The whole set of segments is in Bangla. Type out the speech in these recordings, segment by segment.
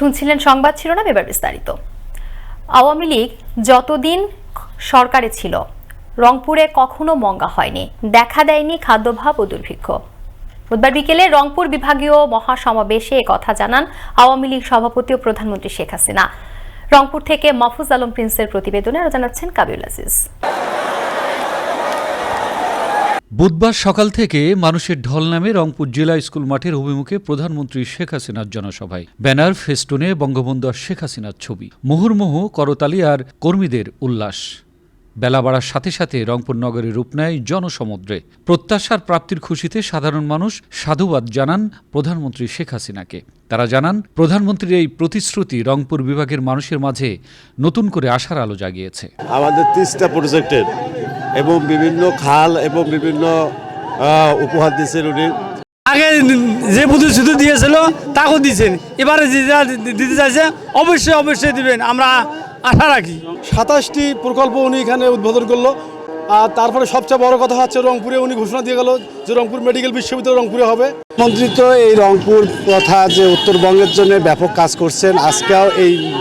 শুনছিলেন সংবাদ শিরোনাম এবার বিস্তারিত। আওয়ামী লীগ যতদিন সরকারে ছিল, রংপুরে কখনো মঙ্গা হয়নি। দেখা দেয়নি খাদ্যভাব ও দুর্ভিক্ষ। বুধবার বিকেলে রংপুর বিভাগীয় মহাসমাবেশে কথা জানান আওয়ামী লীগ সভাপতি ও প্রধানমন্ত্রী শেখ হাসিনা। রংপুর থেকে মাহফুজ আলম প্রিন্সের প্রতিবেদনে আরও জানাচ্ছেন কাবিউল আজিজ। বুধবার সকাল থেকে মানুষের ঢল নামে রংপুর জেলা স্কুল মাঠের অভিমুখে প্রধানমন্ত্রী শেখ হাসিনার জনসভায়। ব্যানার, ফেস্টুনে বঙ্গবন্ধু শেখ হাসিনার ছবি। মুহুর্মুহু, করতালি আর কর্মীদের উল্লাস। বেলা বাড়ার সাথে সাথে রংপুর নগরের রূপ নেয় জনসমুদ্রে। প্রত্যাশার প্রাপ্তির খুশিতে সাধারণ মানুষ সাধুবাদ জানান প্রধানমন্ত্রী শেখ হাসিনাকে। তারা জানান, প্রধানমন্ত্রীর এই প্রতিশ্রুতি রংপুর বিভাগের মানুষের মাঝে নতুন করে আশার আলো জাগিয়েছে। আমাদের তিরিশটা প্রজেক্টের এবং বিভিন্ন খাল এবং বিভিন্ন আহ, উপহার দিয়েছেন উনি। আগে যে প্রতিশ্রুতি দিয়েছিল তাকেও দিয়েছেন। এবারে যে যা দিতে চাইছে অবশ্যই অবশ্যই দিবেন। আমরা আশা রাখি। সাতাশটি প্রকল্প উনি এখানে উদ্বোধন করল। আর তারপরে সবচেয়ে বড় কথা হচ্ছে রংপুরে উনি ঘোষণা দিয়ে গেল যে রংপুর মেডিকেল বিশ্ববিদ্যালয় রংপুরে হবে। মন্ত্রী তো এই রংপুর তথা যে উত্তরবঙ্গের জন্য ব্যাপক কাজ করছেন আজকেও এই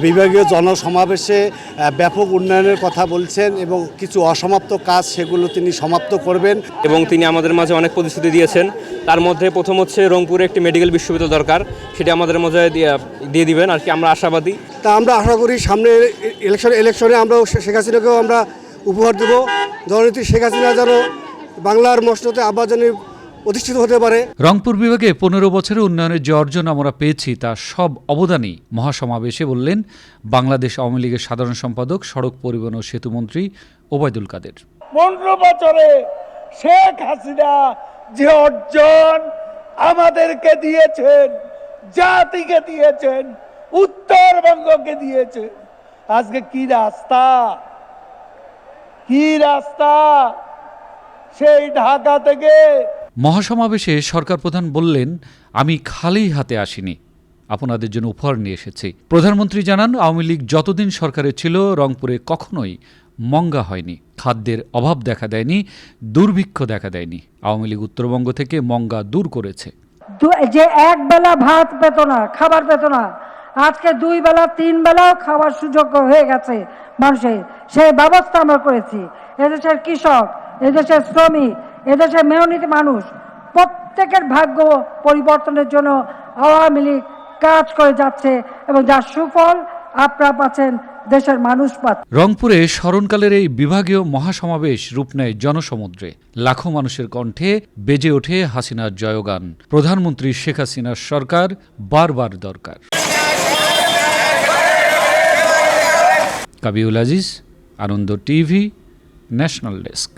বিভাগীয় জনসমাবেশে ব্যাপক উন্নয়নের কথা বলছেন এবং কিছু অসমাপ্ত কাজ সেগুলো তিনি সমাপ্ত করবেন। এবং তিনি আমাদের মাঝে অনেক প্রতিশ্রুতি দিয়েছেন। তার মধ্যে প্রথম হচ্ছে রংপুরে একটি মেডিকেল বিশ্ববিদ্যালয় দরকার সেটি আমাদের মাঝে দিয়ে- দিয়ে দিবেন। আর কি আমরা আশাবাদী। তা আমরা আশা করি সামনে ইলেকশন ইলেকশনে আমরা শেখ হাসিনাকেও আমরা উপহার দেব। জননেত্রী শেখ হাসিনা যেন বাংলার মসনতে আবার যেন প্রতিষ্ঠিত হতে পারে। রংপুর বিভাগে পনেরো বছরের উন্নয়নের যে অর্জন আমরা পেয়েছি তা সব অবদানই মহাসমাবেশে বললেন বাংলাদেশ আওয়ামী লীগের সাধারণ সম্পাদক সড়ক পরিবহন ও সেতুমন্ত্রী ওবায়দুল কাদের। পনেরো বছরে শেখ হাসিনা যে অর্জন আমাদেরকে দিয়েছেন জাতিকে দিয়েছেন উত্তরবঙ্গকে দিয়েছেন আজকে কি রাস্তা? কি রাস্তা? সেই ঢাকা থেকে মহাসমাবেশে সরকার প্রধান বললেন আমি খালি হাতে আসিনি। আপনাদের জন্য উপহার নিয়ে এসেছি। প্রধানমন্ত্রী জানান আওয়ামী লীগ যতদিন সরকারে ছিল রংপুরে কখনোই মঙ্গা হয়নি। খাদ্যের অভাব দেখা দেয়নি দুর্ভিক্ষ দেখা দেয়নি। আওয়ামী লীগ উত্তরবঙ্গ থেকে মঙ্গা দূর করেছে। যে এক বেলা ভাত পেত না খাবার পেত না আজকে দুই বেলা, তিন বেলাও খাওয়ার সুযোগ হয়ে গেছে মানুষের। সেই ব্যবস্থা আমরা করেছি। এদেশের কৃষক, এদেশের শ্রমিক, এদেশের মেহনীতি মানুষ, প্রত্যেকের ভাগ্য পরিবর্তনের জন্য আওয়ামী লীগ কাজ করে যাচ্ছে এবং যার সুফল আপনারা পাচ্ছেন দেশের মানুষ রংপুরে স্মরণকালের এই বিভাগীয় মহাসমাবেশ রূপ নেয় জনসমুদ্রে। লাখো মানুষের কণ্ঠে বেজে ওঠে হাসিনার জয়গান। প্রধানমন্ত্রী শেখ হাসিনার সরকার বারবার দরকার। Kabiul Aziz Ananda TV national desk.